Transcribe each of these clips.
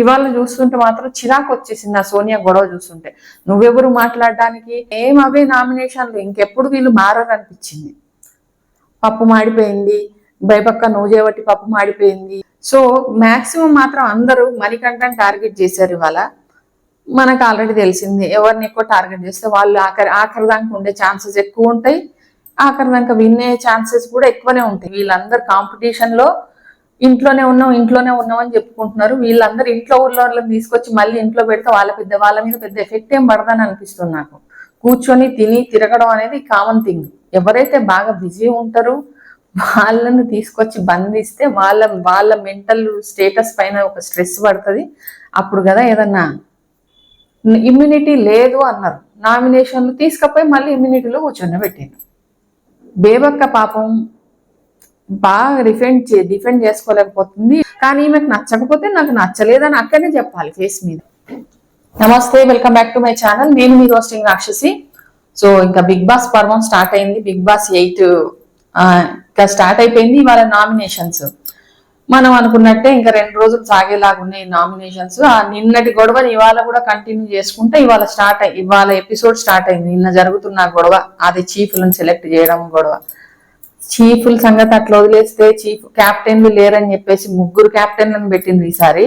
ఇవాళ చూస్తుంటే మాత్రం చిరాకు వచ్చేసింది ఆ సోనియా గొడవ చూస్తుంటే. నువ్వెవరు మాట్లాడడానికి? ఏం అవే నామినేషన్లు ఇంకెప్పుడు వీళ్ళు మారనిపించింది పప్పు మాడిపోయింది భయపక్క నువ్వు చేయబట్టి పప్పు మాడిపోయింది. సో మాక్సిమం మాత్రం అందరూ మణికంఠని టార్గెట్ చేశారు ఇవాళ. మనకు ఆల్రెడీ తెలిసింది ఎవరిని ఎక్కువ టార్గెట్ చేస్తే వాళ్ళు ఆఖరి ఆఖరి ఉండే ఛాన్సెస్ ఎక్కువ ఉంటాయి. ఆఖరి దాకా విన్నే ఛాన్సెస్ కూడా ఎక్కువనే ఉంటాయి. వీళ్ళందరూ కాంపిటీషన్లో ఇంట్లోనే ఉన్నాం ఇంట్లోనే ఉన్నాం అని చెప్పుకుంటున్నారు. వీళ్ళందరూ ఇంట్లో ఊళ్ళో వాళ్ళని తీసుకొచ్చి మళ్ళీ ఇంట్లో పెడితే వాళ్ళ పెద్ద వాళ్ళ మీద పెద్ద ఎఫెక్ట్ ఏం పడదని అనిపిస్తుంది నాకు. కూర్చొని తిని తిరగడం అనేది కామన్ థింగ్ ఎవరైతే బాగా బిజీ ఉంటారో వాళ్ళని తీసుకొచ్చి బంధిస్తే వాళ్ళ వాళ్ళ మెంటల్ స్టేటస్ పైన ఒక స్ట్రెస్ పడుతుంది. అప్పుడు కదా ఏదన్నా ఇమ్యూనిటీ లేదు అన్నారు. నామినేషన్లు తీసుకపోయి మళ్ళీ ఇమ్యూనిటీలో కూర్చొని పెట్టాను బేబక్క పాపం బాగా డిఫెండ్ చే డిఫెండ్ చేసుకోలేకపోతుంది. కానీ ఈమెకు నచ్చకపోతే నాకు నచ్చలేదని అక్కడనే చెప్పాలి ఫేస్ మీద. నమస్తే welcome back to my channel. నేను మీ హోస్టింగ్ రాక్షసి. సో ఇంకా బిగ్ బాస్ పర్వం స్టార్ట్ అయింది. బిగ్ బాస్ ఎయిట్ ఇంకా స్టార్ట్ అయిపోయింది ఇవాళ నామినేషన్స్. మనం అనుకున్నట్టే ఇంకా రెండు రోజులు సాగేలాగా ఉన్నాయి నామినేషన్స్. ఆ నిన్నటి గొడవని ఇవాళ కూడా కంటిన్యూ చేసుకుంటే ఇవాళ స్టార్ట్ అయ్యి ఇవాళ ఎపిసోడ్ స్టార్ట్ అయింది. నిన్న జరుగుతున్న గొడవ అది చీఫ్లను సెలెక్ట్ చేయడం గొడవ. చీఫ్ల సంగతి అట్లా వదిలేస్తే చీఫ్ క్యాప్టెన్లు లేరని చెప్పేసి ముగ్గురు క్యాప్టెన్లను పెట్టింది ఈసారి.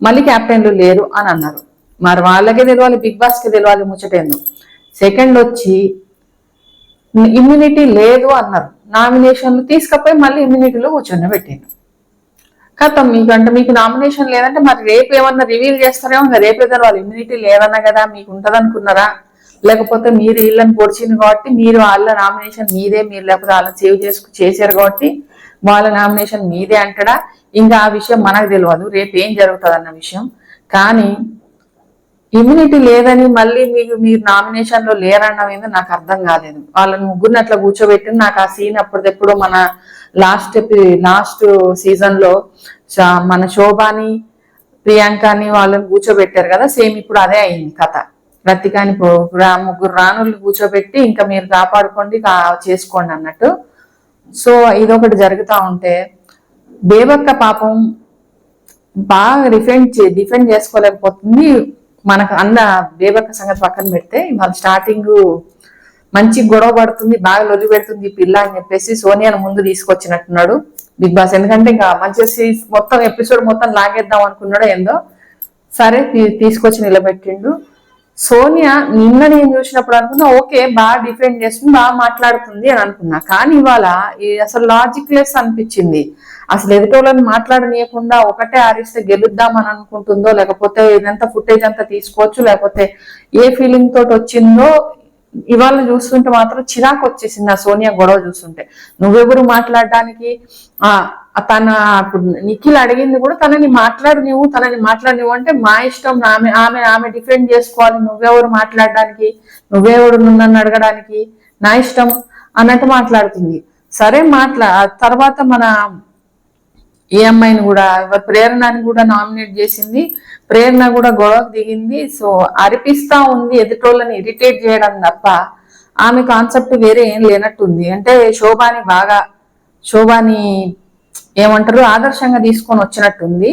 మళ్ళీ క్యాప్టెన్లు లేరు అని అన్నారు. మరి వాళ్ళకే తెలియాలి బిగ్ బాస్కి తెలియాలి ముచ్చటేందు. సెకండ్ వచ్చి ఇమ్యూనిటీ లేదు అన్నారు. నామినేషన్లు తీసుకపోయి మళ్ళీ ఇమ్యూనిటీలో కూర్చొని పెట్టిండు కథం మీకు అంటే మీకు నామినేషన్ లేదంటే మరి రేపు ఏమన్నా రివీల్ చేస్తారేమో ఇంకా రేపు ఏదైనా వాళ్ళు. ఇమ్యూనిటీ లేదన్నా కదా మీకు ఉంటుంది అనుకున్నారా లేకపోతే మీరు వీళ్ళని పొడిచింది కాబట్టి మీరు వాళ్ళ నామినేషన్ మీదే మీరు లేకపోతే వాళ్ళని సేవ్ చేసుకు చేశారు కాబట్టి వాళ్ళ నామినేషన్ మీదే అంటడా? ఇంకా ఆ విషయం మనకు తెలియదు రేపు ఏం జరుగుతుంది అన్న విషయం. కానీ ఇమ్యూనిటీ లేదని మళ్ళీ మీకు మీరు నామినేషన్లో ఏందో నాకు అర్థం కాలేదు. వాళ్ళని ముగ్గురిని అట్లా కూర్చోబెట్టి నాకు ఆ సీన్ అప్పటిదెప్పుడు మన లాస్ట్ లాస్ట్ సీజన్లో చ- మన శోభాని ప్రియాంకని వాళ్ళని కూర్చోబెట్టారు కదా సేమ్ ఇప్పుడు అదే అయింది కథ. రతికాని పో- రా- ముగ్గురు రాణులు కూర్చోబెట్టి ఇంకా మీరు కాపాడుకోండి చేసుకోండి అన్నట్టు. సో ఇదొకటి జరుగుతూ ఉంటే దేవక్క పాపం బాగా డిఫెండ్ చే డిఫెండ్ చేసుకోలేకపోతుంది. మనకు అంద దేవక్క సంగతి పక్కన పెడితే వాళ్ళ స్టార్టింగ్ మంచి గొడవ పడుతుంది బాగా లొల్లి పెడుతుంది పిల్ల అని చెప్పేసి సోనియాను ముందు తీసుకొచ్చినట్టున్నాడు బిగ్ బాస్. ఎందుకంటే ఇంకా మంచి మొత్తం ఎపిసోడ్ మొత్తం లాగేద్దాం అనుకున్నాడో ఏందో సరే తీ- తీసుకొచ్చి నిలబెట్టిండు. సోనియా నిన్న నేను చూసినప్పుడు అనుకున్నా ఓకే బాగా డిఫెండ్ చేస్తుంది బాగా మాట్లాడుతుంది అని అనుకున్నా. కానీ ఇవాళ ఈ అసలు లాజిక్ లెస్ అనిపించింది. అసలు ఎదుటోళ్ళని మాట్లాడనీయకుండా ఒకటే ఆరిస్తే గెలుద్దామని అనుకుంటుందో లేకపోతే ఇదంతా ఫుటేజ్ అంతా తీసుకోవచ్చు లేకపోతే ఏ ఫీలింగ్ తోటి వచ్చిందో ఇవాళ చూస్తుంటే మాత్రం చిరాకు వచ్చేసింది ఆ సోనియా గొడవ చూస్తుంటే. నువ్వెవరు మాట్లాడడానికి? ఆ తన ఇప్పుడు నిఖిల్ అడిగింది కూడా తనని మాట్లాడు నువ్వు తనని మాట్లాడు అంటే మా ఇష్టం ఆమె ఆమె ఆమె డిఫెండ్ చేసుకోవాలి. నువ్వెవరు మాట్లాడడానికి? నువ్వెవరు నన్ను అడగడానికి? నా ఇష్టం అన్నట్టు మాట్లాడుతుంది. సరే మాట్లా తర్వాత మన ఈ అమ్మాయిని కూడా ప్రేరణని కూడా నామినేట్ చేసింది. ప్రేరణ కూడా గొడవకు దిగింది. సో అరిపిస్తా ఉంది ఎదుటోళ్ళని ఇరిటేట్ చేయడం తప్ప ఆమె కాన్సెప్ట్ వేరే ఏం లేనట్టుంది. అంటే శోభాని బాగా శోభాని ఏమంటారు ఆదర్శంగా తీసుకొని వచ్చినట్టుంది.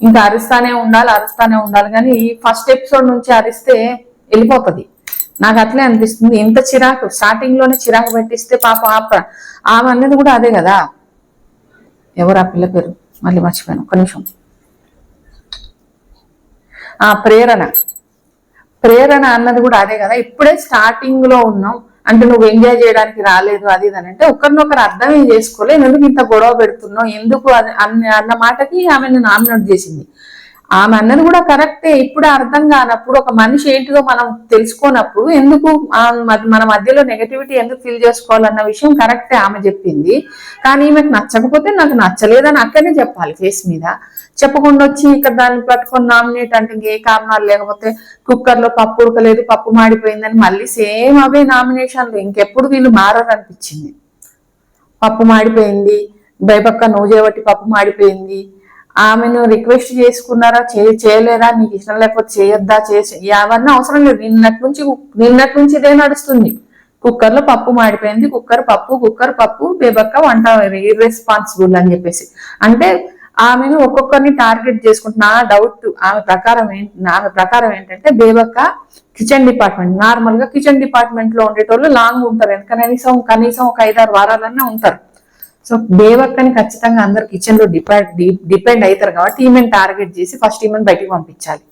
ఇంకా అరుస్తానే ఉండాలి అరుస్తానే ఉండాలి. కానీ ఈ ఫస్ట్ ఎపిసోడ్ నుంచి అరిస్తే వెళ్ళిపోతుంది. నాకు అట్లే అనిపిస్తుంది. ఇంత చిరాకు స్టార్టింగ్లోనే చిరాకు పెట్టిస్తే పాప ఆప ఆమె అనేది కూడా అదే కదా. ఎవరు ఆ పిల్ల పేరు? మళ్ళీ మర్చిపోయాను. ఒక నిమిషం. ఆ ప్రేరణ. ప్రేరణ అన్నది కూడా అదే కదా. ఇప్పుడే స్టార్టింగ్లో ఉన్నాం. అంటే నువ్వు ఎంజాయ్ చేయడానికి రాలేదు అది ఇది అని. అంటే ఒకరినొకరు అర్థమే చేసుకోలేదు ఎందుకు ఇంత గొడవ పెడుతున్నావు? ఎందుకు అది అన్న అన్న మాటకి ఆమెను నామినేట్ చేసింది. ఆమె అన్నది కూడా కరెక్టే. ఇప్పుడు అర్థం కానప్పుడు ఒక మనిషి ఏంటిదో మనం తెలుసుకోనప్పుడు ఎందుకు మన మధ్యలో నెగటివిటీ ఎందుకు ఫీల్ చేసుకోవాలన్న విషయం కరెక్టే ఆమె చెప్పింది. కానీ ఈమెకు నచ్చకపోతే నాకు నచ్చలేదని అక్కడనే చెప్పాలి ఫేస్ మీద. చెప్పకుండా వచ్చి ఇక్కడ దాన్ని పట్టుకొని నామినేట్ అంటే ఇంకే కారణాలు లేకపోతే కుక్కర్లో పప్పు ఉడకలేదు పప్పు మాడిపోయిందని మళ్ళీ సేమ్ అవే నామినేషన్లు ఇంకెప్పుడు వీళ్ళు మారనిపించింది పప్పు మాడిపోయింది భయపక్క నువ్వు చేయబట్టి పప్పు మాడిపోయింది ఆమెను రిక్వెస్ట్ చేసుకున్నారా? చే- చేయలేదా? నీకు ఇష్టం లేకపోతే చేయొద్దా? చేసి అవన్నీ అవసరం లేదు. నిన్నటి నుంచి నిన్నటి నుంచి ఇదే నడుస్తుంది. కుక్కర్లో పప్పు మాడిపోయింది. కుక్కర్ పప్పు కుక్కర్ పప్పు బేబక్క వంట ఇర్రెస్పాన్సిబుల్ అని చెప్పేసి. అంటే ఆమెను ఒక్కొక్కరిని టార్గెట్ చేసుకుంటున్నా. డౌట్ ఆమె ప్రకారం ఏంటి ఆమె ప్రకారం ఏంటంటే బేబక్క కిచెన్ డిపార్ట్మెంట్. నార్మల్గా కిచెన్ డిపార్ట్మెంట్లో ఉండేటోళ్ళు లాంగ్ ఉంటారు. ఎందుకంటే కనీసం కనీసం ఒక ఐదారు వారాలన్నా ఉంటారు. సో బేబక్కని ఖచ్చితంగా అందరు కిచెన్లో డిపెండ్ డిపెండ్ అవుతారు కాబట్టి ఈమెను టార్గెట్ చేసి ఫస్ట్ ఈమెను బయటికి పంపించాలి.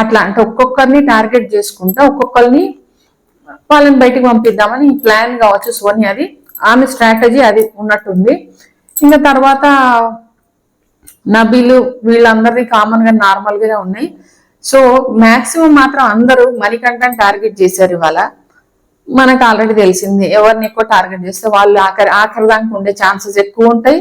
అట్లా అంటే ఒక్కొక్కరిని టార్గెట్ చేసుకుంటా ఒక్కొక్కరిని వాళ్ళని బయటికి పంపిద్దామని ప్లాన్ కావచ్చు సోని అది. ఆమె స్ట్రాటజీ అది ఉన్నట్టుంది. ఇంకా తర్వాత నబీలు వీళ్ళందరినీ కామన్గా నార్మల్ గానే ఉన్నాయి. సో మాక్సిమం మాత్రం అందరూ మణికంఠని టార్గెట్ చేశారు ఇవాళ. మనకు ఆల్రెడీ తెలిసింది. ఎవరిని ఎక్కువ టార్గెట్ చేస్తే వాళ్ళు ఆఖరి ఆఖరి దాకా ఉండే ఛాన్సెస్ ఎక్కువ ఉంటాయి.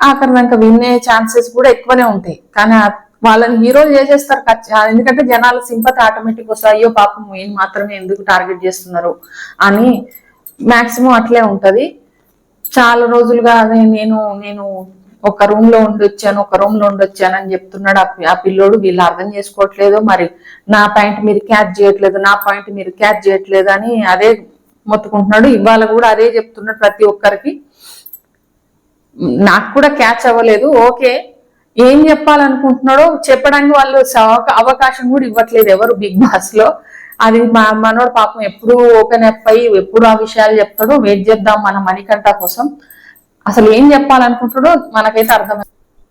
ఆఖరి దాకా వినే ఛాన్సెస్ కూడా ఎక్కువనే ఉంటాయి. కానీ వాళ్ళని హీరోలు చేసేస్తారు ఎందుకంటే జనాల సింపతి ఆటోమేటిక్ వస్తాయి అయ్యో పాపం ఈయన మాత్రమే ఎందుకు టార్గెట్ చేస్తున్నారు? అని మాక్సిమం అట్లే ఉంటది. చాలా రోజులుగా అదే నేను నేను ఒక రూమ్లో ఉండొచ్చాను ఒక రూమ్లో ఉండొచ్చాను అని చెప్తున్నాడు. ఆ పిల్లోడు వీళ్ళు అర్థం చేసుకోవట్లేదు. మరి నా పాయింట్ మీరు క్యాచ్ చేయట్లేదు నా పాయింట్ మీరు క్యాచ్ చేయట్లేదు అని అదే మొత్తుకుంటున్నాడు. ఇవాళ కూడా అదే చెప్తున్నాడు ప్రతి ఒక్కరికి. నాకు కూడా క్యాచ్ అవ్వలేదు. ఓకే. ఏం చెప్పాలనుకుంటున్నాడో చెప్పడానికి వాళ్ళు అవకాశం కూడా ఇవ్వట్లేదు ఎవరు బిగ్ బాస్లో. అది మా మనోడు పాపం ఎప్పుడు ఓపెన్ అప్ అయ్యి ఎప్పుడు ఆ విషయాలు చెప్తాడో వెయిట్ చేద్దాం మన మణికంఠ కోసం. అసలు ఏం చెప్పాలనుకుంటాడో మనకైతే అర్థం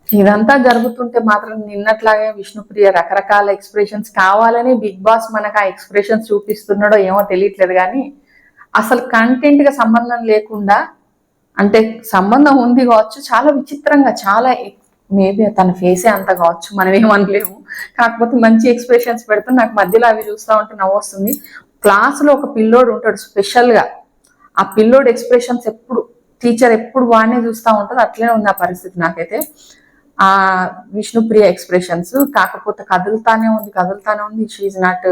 ఇదంతా జరుగుతుంటే మాత్రం నిన్నట్లాగే విష్ణుప్రియ రకరకాల ఎక్స్ప్రెషన్స్ కావాలని బిగ్ బాస్ మనకు ఆ ఎక్స్ప్రెషన్స్ చూపిస్తున్నాడో ఏమో తెలియట్లేదు కానీ అసలు కంటెంట్గా సంబంధం లేకుండా అంటే సంబంధం ఉంది కావచ్చు చాలా విచిత్రంగా చాలా మేబీ తన ఫేసే అంత కావచ్చు మనం ఏమనలేము. కాకపోతే మంచి ఎక్స్ప్రెషన్స్ పెడుతుంది నాకు మధ్యలో అవి చూస్తూ ఉంటే నవ్వు వస్తుంది. క్లాసులో ఒక పిల్లోడు ఉంటాడు స్పెషల్గా ఆ పిల్లోడు ఎక్స్ప్రెషన్స్ ఎప్పుడు టీచర్ ఎప్పుడు వాడినే చూస్తూ ఉంటుంది అట్లనే ఉంది ఆ పరిస్థితి నాకైతే. ఆ విష్ణుప్రియ ఎక్స్ప్రెషన్స్ కాకపోతే కదులుతానే ఉంది కదులుతానే ఉంది షీఈ్ నాట్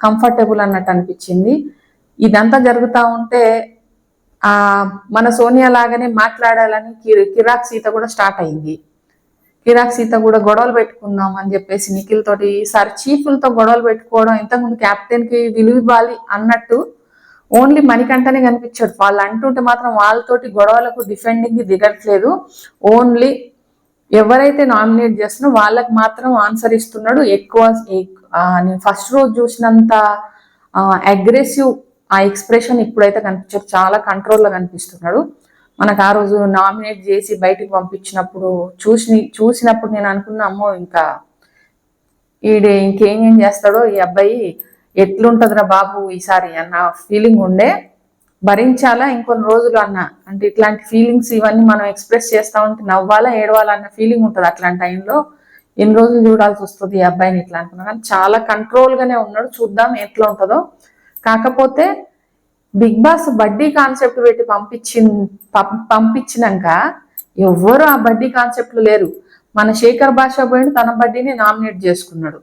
కంఫర్టబుల్ అన్నట్టు అనిపించింది. ఇదంతా జరుగుతూ ఉంటే ఆ మన సోనియా లాగానే మాట్లాడాలని కిరాక్ సీత కూడా స్టార్ట్ అయింది. కిరాక్ సీత కూడా గొడవలు పెట్టుకుందాం అని చెప్పేసి నిఖిల్ తోటి ఈసారి చీఫ్లతో గొడవలు పెట్టుకోవడం ఇంతకుముందు కెప్టెన్కి విలువ ఇవ్వాలి అన్నట్టు ఓన్లీ మణికంఠనే కనిపించాడు. వాళ్ళు అంటుంటే మాత్రం వాళ్ళతోటి గొడవలకు డిఫెండింగ్ దిగట్లేదు. ఓన్లీ ఎవరైతే నామినేట్ చేస్తున్నా వాళ్ళకి మాత్రం ఆన్సర్ ఇస్తున్నాడు. ఎక్కువ నేను ఫస్ట్ రోజు చూసినంత అగ్రెసివ్ ఆ ఎక్స్ప్రెషన్ ఇప్పుడైతే కనిపించదు. చాలా కంట్రోల్లో కనిపిస్తున్నాడు. మనకు ఆ రోజు నామినేట్ చేసి బయటికి పంపించినప్పుడు చూసి చూసినప్పుడు నేను అనుకున్నా అమ్మో ఇంకా ఈడే ఇంకేం ఏం చేస్తాడో ఈ అబ్బాయి ఎట్లుంటదిరా బాబు ఈసారి అన్న ఫీలింగ్ ఉండే. భరించాలా ఇంకొన్ని రోజులు అన్న? అంటే ఇట్లాంటి ఫీలింగ్స్ ఇవన్నీ మనం ఎక్స్ప్రెస్ చేస్తా ఉంటే నవ్వాలా ఏడవాలా అన్న ఫీలింగ్ ఉంటుంది అట్లాంటి టైంలో ఎన్ని రోజులు చూడాల్సి వస్తుంది ఈ అబ్బాయిని ఇట్లా అనుకున్నా. కానీ చాలా కంట్రోల్ గానే ఉన్నాడు. చూద్దాం ఎట్లా ఉంటుందో. కాకపోతే బిగ్ బాస్ బడ్డీ కాన్సెప్ట్ పెట్టి పంపించి పంపించినాక ఎవ్వరు ఆ బడ్డీ కాన్సెప్ట్ లేరు. మన శేఖర్ భాష పోయిన తన బడ్డీని నామినేట్ చేసుకున్నాడు.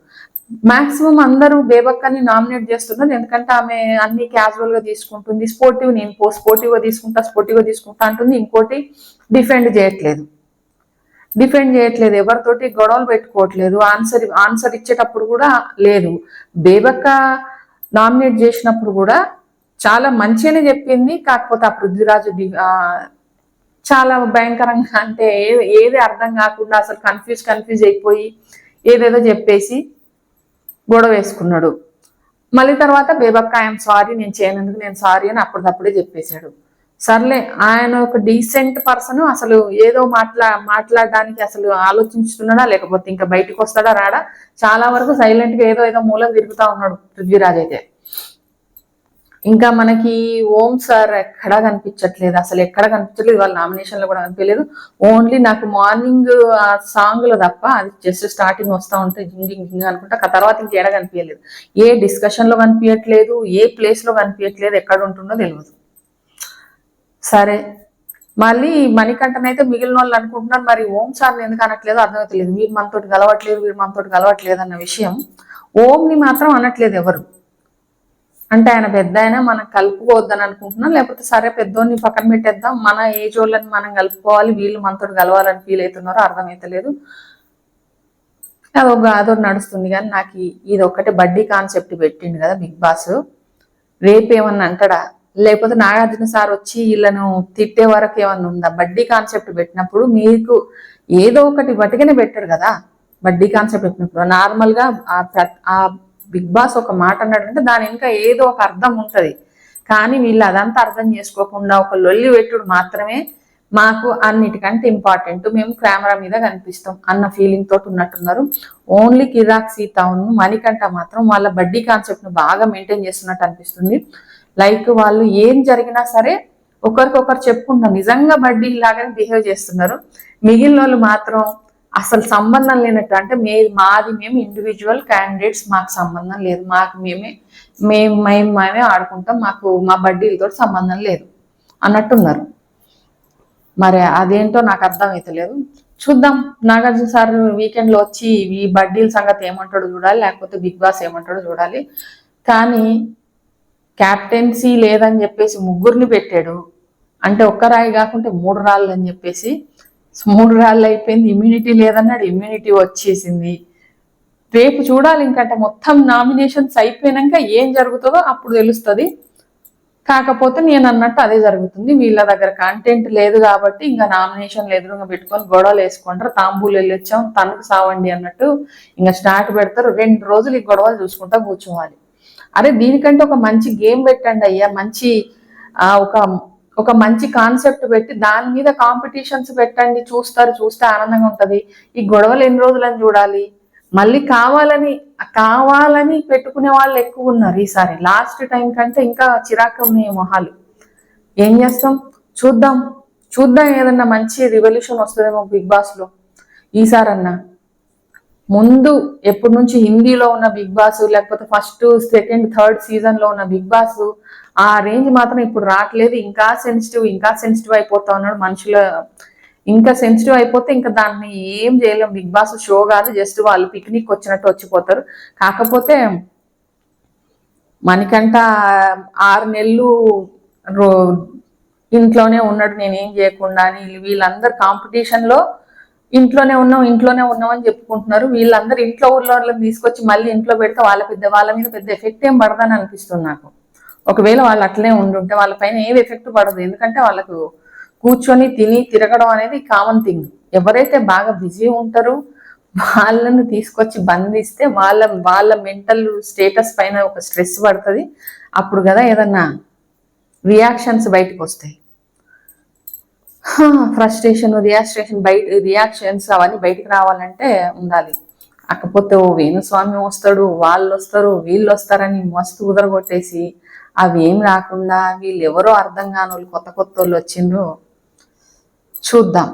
మాక్సిమం అందరూ బేబక్కని నామినేట్ చేస్తున్నారు. ఎందుకంటే ఆమె అన్ని క్యాజువల్గా తీసుకుంటుంది. స్పోర్టివ్ నేను స్పోర్టివ్గా తీసుకుంటా స్పోర్టివ్గా తీసుకుంటా అంటుంది. ఇంకోటి డిఫెండ్ చేయట్లేదు. డిఫెండ్ చేయట్లేదు. ఎవరితోటి గొడవలు పెట్టుకోవట్లేదు. ఆన్సర్ ఆన్సర్ ఇచ్చేటప్పుడు కూడా లేదు. బేబక్క నామినేట్ చేసినప్పుడు కూడా చాలా మంచిగానే చెప్పింది. కాకపోతే ఆ పృథ్వీరాజు చాలా భయంకరంగా అంటే ఏది అర్థం కాకుండా అసలు కన్ఫ్యూజ్ కన్ఫ్యూజ్ అయిపోయి ఏదేదో చెప్పేసి గొడవ వేసుకున్నాడు. మళ్ళీ తర్వాత బేబక్క ఐఎమ్ సారీ నేను చేయనందుకు నేను సారీ అని అప్పటికప్పుడే చెప్పేశాడు. సర్లే ఆయన ఒక డీసెంట్ పర్సన్ అసలు ఏదో మాట్లా మాట్లాడడానికి అసలు ఆలోచించుతున్నాడా లేకపోతే ఇంకా బయటకు వస్తాడా రాడా? చాలా వరకు సైలెంట్గా ఏదో ఏదో మూలం తిరుగుతా ఉన్నాడు పృథ్వీరాజ్ అయితే. ఇంకా మనకి ఓం సార్ ఎక్కడా కనిపించట్లేదు అసలు ఎక్కడ కనిపించట్లేదు వాళ్ళ నామినేషన్లో కూడా కనిపించలేదు. ఓన్లీ నాకు మార్నింగ్ ఆ సాంగ్లో తప్ప అది జస్ట్ స్టార్టింగ్ వస్తూ ఉంటే జింగ్ జింగ్ జింగ్ అనుకుంటా ఆ తర్వాత ఇంకేడ కనిపించలేదు. ఏ డిస్కషన్లో కనిపించట్లేదు ఏ ప్లేస్లో కనిపించట్లేదు ఎక్కడ ఉంటుందో తెలియదు సరే మళ్ళీ మణికంఠనైతే మిగిలిన వాళ్ళు అనుకుంటున్నారు మరి ఓం సార్ ఎందుకు అనట్లేదు అర్థమవుతలేదు వీరు మనతోటి కలవట్లేదు వీరు మనతోటి కలవట్లేదు అన్న విషయం ఓంని మాత్రం అనట్లేదు ఎవరు. అంటే ఆయన పెద్ద ఆయన మనం కలుపుకోవద్దని అనుకుంటున్నాం. లేకపోతే సరే పెద్దోడిని పక్కన పెట్టేద్దాం. మన ఏజ్ వాళ్ళని మనం కలుపుకోవాలి. వీళ్ళు మనతో కలవాలని ఫీల్ అవుతున్నారో అర్థమైతలేదు. అదొక అదొకటి నడుస్తుంది. కానీ నాకు ఇది ఒక్కటే బడ్డీ కాన్సెప్ట్ పెట్టిండు కదా బిగ్ బాస్. రేపు ఏమన్నా అంటాడా? లేకపోతే నాగార్జున సార్ వచ్చి వీళ్ళను తిట్టే వరకు ఏమన్నా ఉందా? బడ్డీ కాన్సెప్ట్ పెట్టినప్పుడు మీకు ఏదో ఒకటి బట్టుకనే పెట్టాడు కదా? బడ్డీ కాన్సెప్ట్ పెట్టినప్పుడు. నార్మల్గా ఆ ప్ర- ఆ బిగ్ బాస్ ఒక మాట అన్నాడంటే దాని ఇంకా ఏదో ఒక అర్థం ఉంటుంది. కానీ వీళ్ళు అదంతా అర్థం చేసుకోకుండా ఒక లొల్లి పెట్టుడు మాత్రమే మాకు అన్నిటికంటే ఇంపార్టెంట్ మేము కెమెరా మీద కనిపిస్తాం అన్న ఫీలింగ్ తోటి ఉన్నట్టున్నారు. ఓన్లీ కిరాక్ సీత మణికంఠ మాత్రం వాళ్ళ బడ్డీ కాన్సెప్ట్ను బాగా మెయింటైన్ చేస్తున్నట్టు అనిపిస్తుంది. లైక్ వాళ్ళు ఏం జరిగినా సరే ఒకరికొకరు చెప్పుకుంటున్నారు. నిజంగా బడ్డీ లాగానే బిహేవ్ చేస్తున్నారు. మిగిలిన వాళ్ళు మాత్రం అసలు సంబంధం లేనట్టు. అంటే మే మాది మేము ఇండివిజువల్ క్యాండిడేట్స్ మాకు సంబంధం లేదు. మాకు మేమే మేము మేము మేమే ఆడుకుంటాం. మాకు మా బడ్డీలతో సంబంధం లేదు అన్నట్టున్నారు. మరి అదేంటో నాకు అర్థం చూద్దాం. నాగార్జున సార్ వీకెండ్లో వచ్చి ఈ బడ్డీల సంగతి ఏమంటాడో చూడాలి లేకపోతే బిగ్ బాస్ ఏమంటాడో చూడాలి. కానీ క్యాప్టెన్సీ లేదని చెప్పేసి ముగ్గురిని పెట్టాడు. అంటే ఒక్క రాయి కాకుంటే మూడు రాళ్ళు అని చెప్పేసి మూడు రాళ్ళు అయిపోయింది ఇమ్యూనిటీ లేదన్నాడు ఇమ్యూనిటీ వచ్చేసింది. రేపు చూడాలి ఇంకట మొత్తం నామినేషన్స్ అయిపోయినాక ఏం జరుగుతుందో అప్పుడు తెలుస్తుంది. కాకపోతే నేను అన్నట్టు అదే జరుగుతుంది. వీళ్ళ దగ్గర కంటెంట్ లేదు కాబట్టి ఇంకా నామినేషన్లు ఎదురుగా పెట్టుకొని గొడవలు వేసుకుంటారు. తాంబూలు వెళ్ళొచ్చాం తనకు సావండి అన్నట్టు ఇంకా స్టార్ట్ పెడతారు. రెండు రోజులు ఈ గొడవలు చూసుకుంటా కూర్చోవాలి. అరే దీనికంటే ఒక మంచి గేమ్ పెట్టండి అయ్యా. మంచి ఒక ఒక మంచి కాన్సెప్ట్ పెట్టి దాని మీద కాంపిటీషన్స్ పెట్టండి చూస్తారు చూస్తే ఆనందంగా ఉంటుంది. ఈ గొడవలు ఎన్ని రోజులని చూడాలి? మళ్ళీ కావాలని కావాలని పెట్టుకునే వాళ్ళు ఎక్కువ ఉన్నారు ఈసారి. లాస్ట్ టైం కంటే ఇంకా చిరాకు ఉన్నాయి మొహాలు. ఏం చేస్తాం? చూద్దాం. చూద్దాం ఏదన్నా మంచి రివల్యూషన్ వస్తుందేమో బిగ్ బాస్లో ఈసారన్నా. ముందు ఎప్పటి నుంచి హిందీలో ఉన్న బిగ్ బాస్ లేకపోతే ఫస్ట్ సెకండ్ థర్డ్ సీజన్లో ఉన్న బిగ్ బాస్ ఆ రేంజ్ మాత్రం ఇప్పుడు రావట్లేదు. ఇంకా సెన్సిటివ్ ఇంకా సెన్సిటివ్ అయిపోతా ఉన్నాడు మనుషుల ఇంకా సెన్సిటివ్ అయిపోతే ఇంకా దాన్ని ఏం చేయలేం. బిగ్ బాస్ షో కాదు జస్ట్ వాళ్ళు పిక్నిక్ వచ్చినట్టు వచ్చిపోతారు. కాకపోతే మనకంట ఆరు నెలలు రో- ఇంట్లోనే ఉన్నాడు. నేనేం చేయకుండా అని వీళ్ళందరు కాంపిటీషన్లో ఇంట్లోనే ఉన్నాం ఇంట్లోనే ఉన్నాం అని చెప్పుకుంటున్నారు. వీళ్ళందరూ ఇంట్లో ఊర్లో వాళ్ళని తీసుకొచ్చి మళ్ళీ ఇంట్లో పెడితే వాళ్ళ పెద్ద వాళ్ళ మీద పెద్ద ఎఫెక్ట్ ఏం పడదని అనిపిస్తుంది నాకు. ఒకవేళ వాళ్ళు అట్లే ఉండుంటే వాళ్ళ పైన ఏం ఎఫెక్ట్ పడదు. ఎందుకంటే వాళ్ళకు కూర్చొని తిని తిరగడం అనేది కామన్ థింగ్. ఎవరైతే బాగా బిజీ ఉంటారో వాళ్ళని తీసుకొచ్చి బంధిస్తే వాళ్ళ వాళ్ళ మెంటల్ స్టేటస్ పైన ఒక స్ట్రెస్ పడుతుంది. అప్పుడు కదా ఏదన్నా రియాక్షన్స్ బయటకు వస్తాయి ఫ్రస్ట్రేషన్ రియాస్ట్రేషన్ బయట రియాక్షన్స్ అవన్నీ బయటకు రావాలంటే ఉండాలి. అక్కపోతే ఓ వేణుస్వామి వస్తాడు వాళ్ళు వస్తారు వీళ్ళు వస్తారని మస్తు కుదరగొట్టేసి అవి ఏం రాకుండా వీళ్ళు ఎవరో అర్థం కాని వాళ్ళు కొత్త కొత్త వాళ్ళు వచ్చిండ్రు చూద్దాం.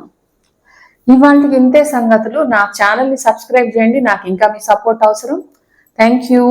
ఇవాళకి ఇంతే సంగతులు. నా ఛానల్ని సబ్స్క్రైబ్ చేయండి. నాకు ఇంకా మీ సపోర్ట్ అవసరం. Thank you